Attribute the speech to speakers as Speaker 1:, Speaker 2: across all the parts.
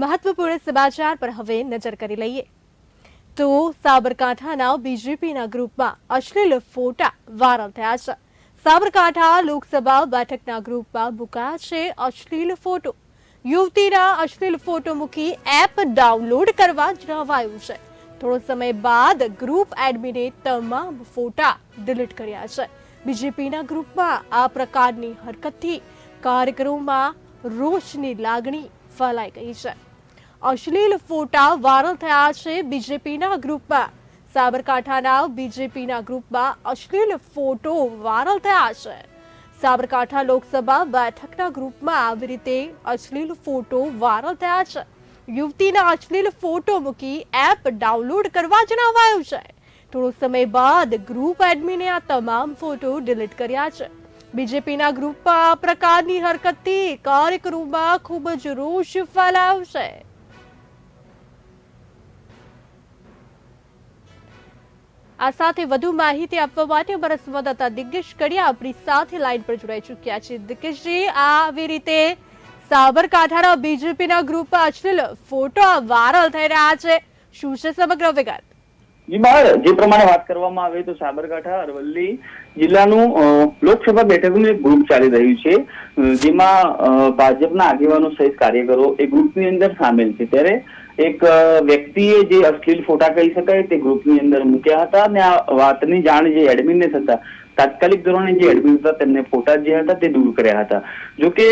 Speaker 1: મહત્વપૂર્ણ સમાચાર પર હવે નજર કરી લઈએ. તો સાબરકાંઠાના બીજેપીના ગ્રુપમાં અશ્લીલ ફોટા વાયરલ થયા છે. સાબરકાંઠા લોકસભા બેઠકના ગ્રુપમાં મુકાયા છે અશ્લીલ ફોટો. યુવતીના અશ્લીલ ફોટો મૂકી એપ ડાઉનલોડ કરવા જણાવાયું છે. થોડો સમય બાદ ગ્રુપ એડમિને તમામ ફોટા ડિલીટ કર્યા છે. બીજેપીના ગ્રુપમાં આ પ્રકારની હરકતથી કાર્યકરોમાં રોષની લાગણી ફેલાઈ ગઈ છે. અશ્લીલ ફોટા વાયરલ થયા છે બીજેપીના ગ્રુપમાં. સાબરકાંઠાના બીજેપીના ગ્રુપમાં અશ્લીલ ફોટો વાયરલ થયા છે. સાબરકાંઠા લોકસભા બેઠકના ગ્રુપમાં આવી રીતે અશ્લીલ ફોટો વાયરલ થયા છે. યુવતીના અશ્લીલ ફોટો મૂકી એપ ડાઉનલોડ કરવા જણાવાયું છે. થોડો સમય બાદ ગ્રુપ એડમિને આ તમામ ફોટો ડિલીટ કર્યા છે. બીજેપીના ગ્રુપમાં આ પ્રકારની હરકતથી કાર્યક્રમમાં ખૂબ જ રોષ ફેલાયો આ સાથે વધુ માહિતી આપવા માટે અમારા સંવાદદાતા દિગ્ગજ કડિયા આપણી સાથે લાઈન પર જોડાઈ ચૂક્યા છે. દિગ્ગજજી આવી રીતે સાબરકાંઠાના બીજેપીના ગ્રુપમાં અશ્લીલ ફોટો વાયરલ થઈ રહ્યા છે. શું છે સમગ્ર વિગત?
Speaker 2: જી પ્રમાણે વાત કરવામાં આવે તો સાબરકાંઠા, અરવલ્લી જિલ્લાનું લોકસભા બેઠકનું એક ગ્રુપ ચાલી રહ્યું છે જેમાં ભાજપના આગેવાનો સહિત કાર્યકરો એ ગ્રુપની અંદર સામેલ છે. ત્યારે એક વ્યક્તિએ જે અશ્લીલ ફોટા કહી શકાય તે ગ્રુપની અંદર મૂક્યા હતા અને આ વાતની જાણ જે એડમિનને થતા, તાત્કાલિક ધોરણે જે એડમિન હતા તેમને ફોટા જે હતા તે દૂર કર્યા હતા. જો કે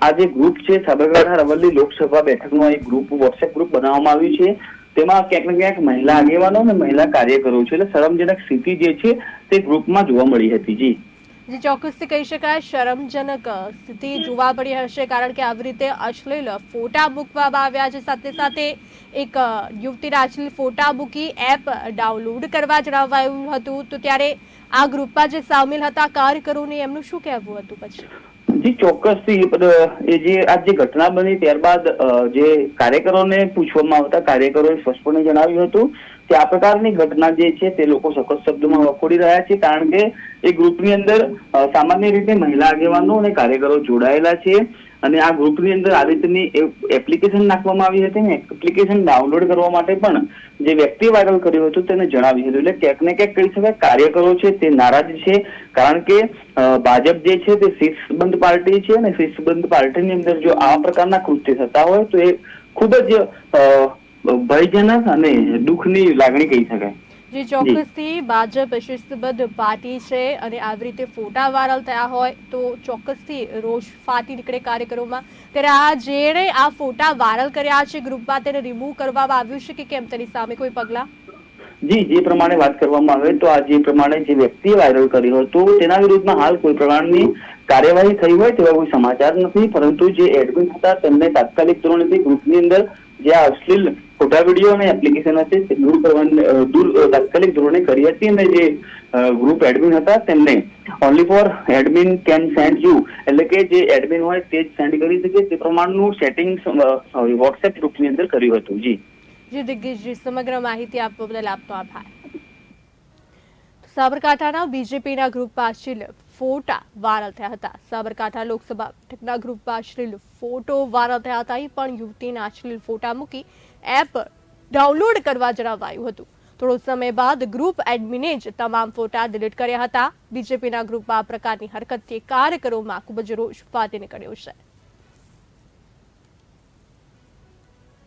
Speaker 2: આ જે ગ્રુપ છે, સાબરકાંઠા, અરવલ્લી લોકસભા બેઠકનું એક ગ્રુપ વોટ્સએપ ગ્રુપ બનાવવામાં આવ્યું છે. તેમાં ક્યાંક ને ક્યાંક મહિલા આગેવાનો અને મહિલા કાર્યકરો છે. એટલે શરમજનક સ્થિતિ જે છે, તે ગ્રુપમાં જોવા મળી હતી. જી.
Speaker 1: જે, ચોક્કસથી કહી શકાય, શરમજનક સ્થિતિ જોવા મળી હશે, કારણ કે આવી રીતે અશ્લીલ ફોટા મૂકવામાં આવ્યા છે. સાથે સાથે એક યુવતી અશ્લીલ ફોટા મૂકી એપ ડાઉનલોડ કરવા જણાવાયું હતું. તો ત્યારે આ ગ્રુપમાં જે સામેલ હતા કાર્યકરોને એમનું શું કહેવું હતું પછી?
Speaker 2: જી, ચોક્કસથી એ જે આ જે ઘટના બની ત્યારબાદ જે કાર્યકરોને પૂછવામાં આવતા કાર્યકરોએ સ્પષ્ટપણે જણાવ્યું હતું કે આ પ્રકારની ઘટના જે છે તે લોકો સખત શબ્દોમાં વખોડી રહ્યા છે કારણ કે એ ગ્રુપની અંદર સામાન્ય રીતે મહિલા આગેવાનો અને કાર્યકરો જોડાયેલા છે. અને આ ગ્રુપની અંદર આ રીતની એપ્લિકેશન નાખવામાં આવી હતી ને, એપ્લિકેશન ડાઉનલોડ કરવા માટે પણ જે વ્યક્તિ વાયરલ કર્યું હતું તેને જણાવ્યું હતું. એટલે ક્યાંક ને ક્યાંક કહી શકાય, કાર્યકરો છે તે નારાજ છે, કારણ કે ભાજપ જે છે તે શિસ્તબંધ પાર્ટી છે અને શિસ્તબંધ પાર્ટીની અંદર જો આ પ્રકારના કૃત્ય થતા હોય તો એ ખૂબ જ ભયજનક અને દુઃખની લાગણી કહી શકાય.
Speaker 1: જે ચોક્કસથી ભાજપ શિસ્તબદ્ધ પાર્ટી છે અને આવી રીતે ફોટા વાયરલ થયા હોય તો ચોક્કસથી રોષ ફાટી નીકળે કાર્યક્રમમાં ત્યારે આ જેણે આ ફોટા વાયરલ કર્યા છે ગ્રુપમાં તેને રિમૂવ કરવામાં આવ્યું છે કે કેમ તેની સામે કોઈ પગલાં?
Speaker 2: જી, જે પ્રમાણે વાત કરવામાં આવે તો આ જે પ્રમાણે જે વ્યક્તિએ વાયરલ કર્યું હતું તેના વિરુદ્ધમાં હાલ કોઈ પ્રકારની કાર્યવાહી થઈ હોય તેવા કોઈ સમાચાર નથી, પરંતુ જે એડમિન હતા તેમને તાત્કાલિક ધોરણેથી ગ્રુપની અંદર જે આ અશ્લીલ ફોટા વીડિયો અને એપ્લિકેશન હશે, તે દૂર કરવાની દૂર તાત્કાલિક ધોરણે કરી હતી અને જે ગ્રુપ એડમિન હતા તેમને only for admin can send you એટલે કે જે એડમિન હોય તે જ સેન્ડ કરી શકે, તે પ્રમાણનું સેટિંગ વોટ્સએપ ગ્રુપની અંદર કર્યું હતું. જી.
Speaker 1: જી દિગ્ગજજી સમગ્ર માહિતી આપવા બદલ આપનો આભાર. સાબરકાંઠાના બીજેપીના ગ્રુપ પાછળ ફોટા વાયરલ થયા હતા. સાબરકાંઠા લોકસભા બેઠકના ગ્રુપમાં અશ્લીલ ફોટો વાયરલ થયા હતા. પણ યુવતીના અશ્લીલ ફોટા મૂકી એપ ડાઉનલોડ કરવા જણાવાયું હતું. થોડો સમય બાદ ગ્રુપ એડમિને જ તમામ ફોટા ડિલીટ કર્યા હતા. બીજેપીના ગ્રુપમાં આ પ્રકારની હરકતથી કાર્યકરોમાં ખૂબ જ રોષ ફાટી નીકળ્યો છે.